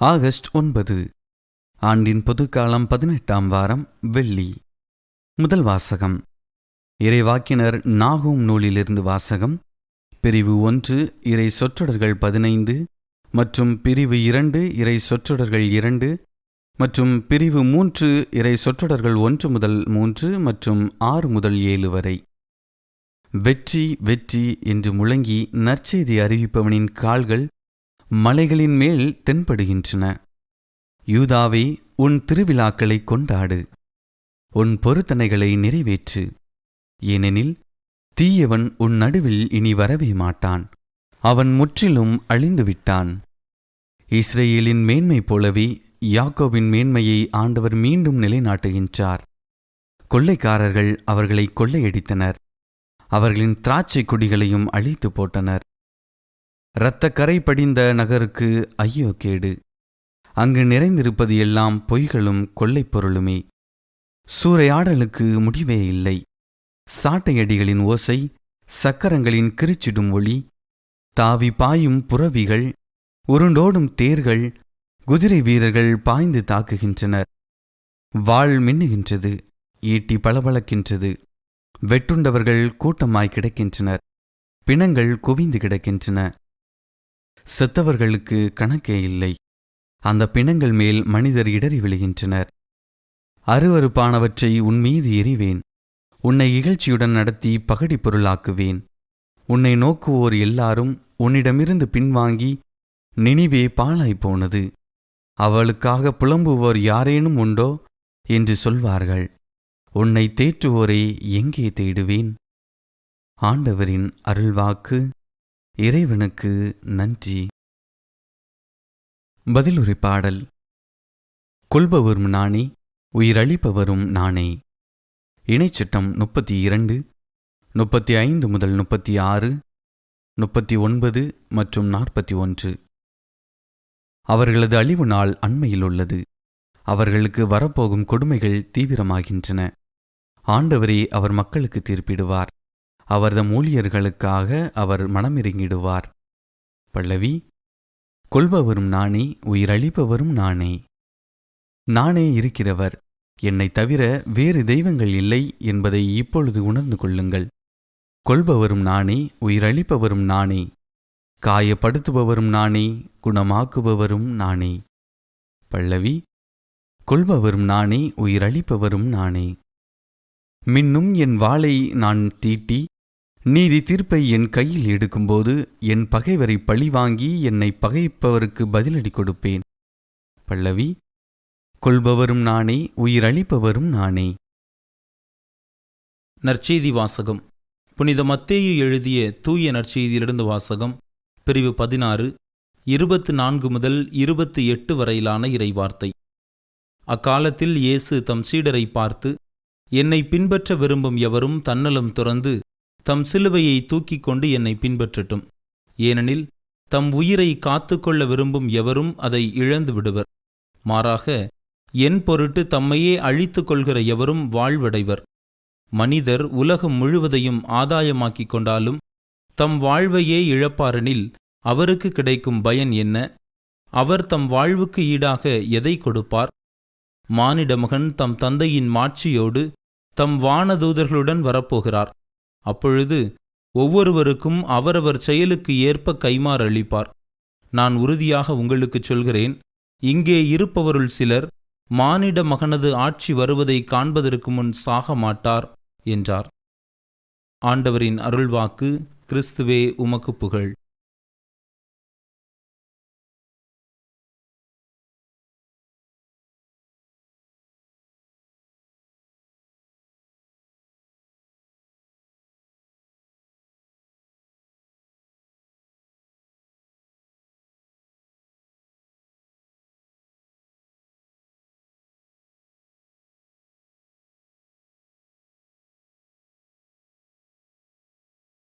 August ஒன்பது. ஆண்டின் பொதுக்காலம் பதினெட்டாம் வாரம் வெள்ளி. முதல் வாசகம். இறைவாக்கினர் நாகூம் நூலிலிருந்து வாசகம். பிரிவு ஒன்று இறை சொற்றொடர்கள் பதினைந்து மற்றும் பிரிவு இரண்டு இறை சொற்றொடர்கள் இரண்டு மற்றும் பிரிவு மூன்று இறை சொற்றொடர்கள் ஒன்று முதல் மூன்று மற்றும் ஆறு முதல் ஏழு வரை. வெற்றி வெற்றி என்று முழங்கி நற்செய்தி அறிவிப்பவனின் கால்கள் மலைகளின் மேல் தென்படுகின்றன. யூதாவே உன் திருவிழாக்களை கொண்டாடு. உன் பொருத்தனைகளை நிறைவேற்று. ஏனெனில் தீயவன் உன் நடுவில் இனி வரவே மாட்டான். அவன் முற்றிலும் அழிந்துவிட்டான். இஸ்ரேலின் மேன்மை போலவே யாக்கோவின் மேன்மையை ஆண்டவர் மீண்டும் நிலைநாட்டுகின்றார். கொள்ளைக்காரர்கள் அவர்களை கொள்ளையடித்தனர். அவர்களின் திராட்சை கொடிகளையும் அழித்து போட்டனர். இரத்த கரை படிந்த நகருக்கு ஐயோ கேடு. அங்கு நிறைந்திருப்பது எல்லாம் பொய்களும் கொள்ளைப் பொருளுமே. சூறையாடலுக்கு முடிவே இல்லை. சாட்டையடிகளின் ஓசை சக்கரங்களின் கிரிச்சிடும் ஒளி தாவி பாயும் புறவிகள் உருண்டோடும் தேர்கள் குதிரை வீரர்கள் பாய்ந்து தாக்குகின்றனர். வாள் மின்னுகின்றது ஈட்டி பளபளக்கின்றது. வெட்டுண்டவர்கள் கூட்டமாய் கிடக்கின்றனர். பிணங்கள் குவிந்து கிடக்கின்றன. செத்தவர்களுக்கு கணக்கே இல்லை. அந்த பிணங்கள் மேல் மனிதர் இடறி விழுகின்றனர். அருவருப்பானவற்றை உன் மீது எறிவேன். உன்னை இகழ்ச்சியுடன் நடத்தி பகடி பொருளாக்குவேன். உன்னை நோக்குவோர் எல்லாரும் உன்னிடமிருந்து பின்வாங்கி நினிவே பாழாய்ப் போனது. அவளுக்காக புலம்புவோர் யாரேனும் உண்டோ? என்று சொல்வார்கள். உன்னை தேற்றுவோரை எங்கே தேடுவேன்? ஆண்டவரின் அருள்வாக்கு. இறைவனுக்கு நன்றி. பதிலுரை பாடல். கொள்பவரும் நானே உயிரளிப்பவரும் நானே. இணைச்சட்டம் முப்பத்தி இரண்டு முப்பத்தி ஐந்து முதல் முப்பத்தி ஆறு முப்பத்தி ஒன்பது மற்றும் நாற்பத்தி ஒன்று அவர்களது அழிவு நாள் அண்மையில் உள்ளது. அவர்களுக்கு வரப்போகும் கொடுமைகள் தீவிரமாகின்றன. ஆண்டவரே அவர் மக்களுக்கு தீர்ப்பிடுவார். அவரது ஊழியர்களுக்காக அவர் மனமிறங்கிடுவார் பல்லவி கொள்பவரும் நானே உயிரளிப்பவரும் நானே. நானே இருக்கிறவர் என்னைத் தவிர வேறு தெய்வங்கள் இல்லை என்பதை இப்பொழுது உணர்ந்து கொள்ளுங்கள். கொள்பவரும் நானே உயிரளிப்பவரும் நானே. காயப்படுத்துபவரும் நானே குணமாக்குபவரும் நானே. பல்லவி கொள்பவரும் நானே உயிரளிப்பவரும் நானே. மின்னும் என் வாளை நான் தீட்டி நீதி தீர்ப்பை என் கையில் எடுக்கும்போது என் பகைவரை பழிவாங்கி என்னை பகைப்பவருக்கு பதிலடி கொடுப்பேன். பல்லவி கொள்பவரும் நானே உயிரளிப்பவரும் நானே. நற்செய்தி வாசகம். புனித மத்தேயு எழுதிய தூய நற்செய்தியிலிருந்து வாசகம் பிரிவு பதினாறு இருபத்து நான்கு முதல் இருபத்தி எட்டு வரையிலான இறைவார்த்தை. அக்காலத்தில் இயேசு தம் சீடரை பார்த்து என்னை பின்பற்ற விரும்பும் எவரும் தன்னலம் துறந்து தம் சிலுவையை தூக்கிக் கொண்டு என்னை பின்பற்றட்டும். ஏனெனில் தம் உயிரை காத்துக்கொள்ள விரும்பும் எவரும் அதை இழந்து விடுவர். மாறாக என் பொருட்டு தம்மையே அழித்துக் கொள்கிற எவரும் வாழ்வடைவர். மனிதர் உலகம் முழுவதையும் ஆதாயமாக்கிக் கொண்டாலும் தம் வாழ்வையே இழப்பாரெனில் அவருக்கு கிடைக்கும் பயன் என்ன? அவர் தம் வாழ்வுக்கு ஈடாக எதை கொடுப்பார்? மானிடமகன் தம் தந்தையின் மாட்சியோடு தம் வானதூதர்களுடன் வரப்போகிறார். அப்பொழுது ஒவ்வொருவருக்கும் அவரவர் செயலுக்கு ஏற்ப கைமாறு அளிப்பார். நான் உறுதியாக உங்களுக்குச் சொல்கிறேன் இங்கே இருப்பவருள் சிலர் மானிட மகனது ஆட்சி வருவதை காண்பதற்கு முன் சாக மாட்டார் என்றார். ஆண்டவரின் அருள்வாக்கு கிறிஸ்துவே உமக்கு புகழ்.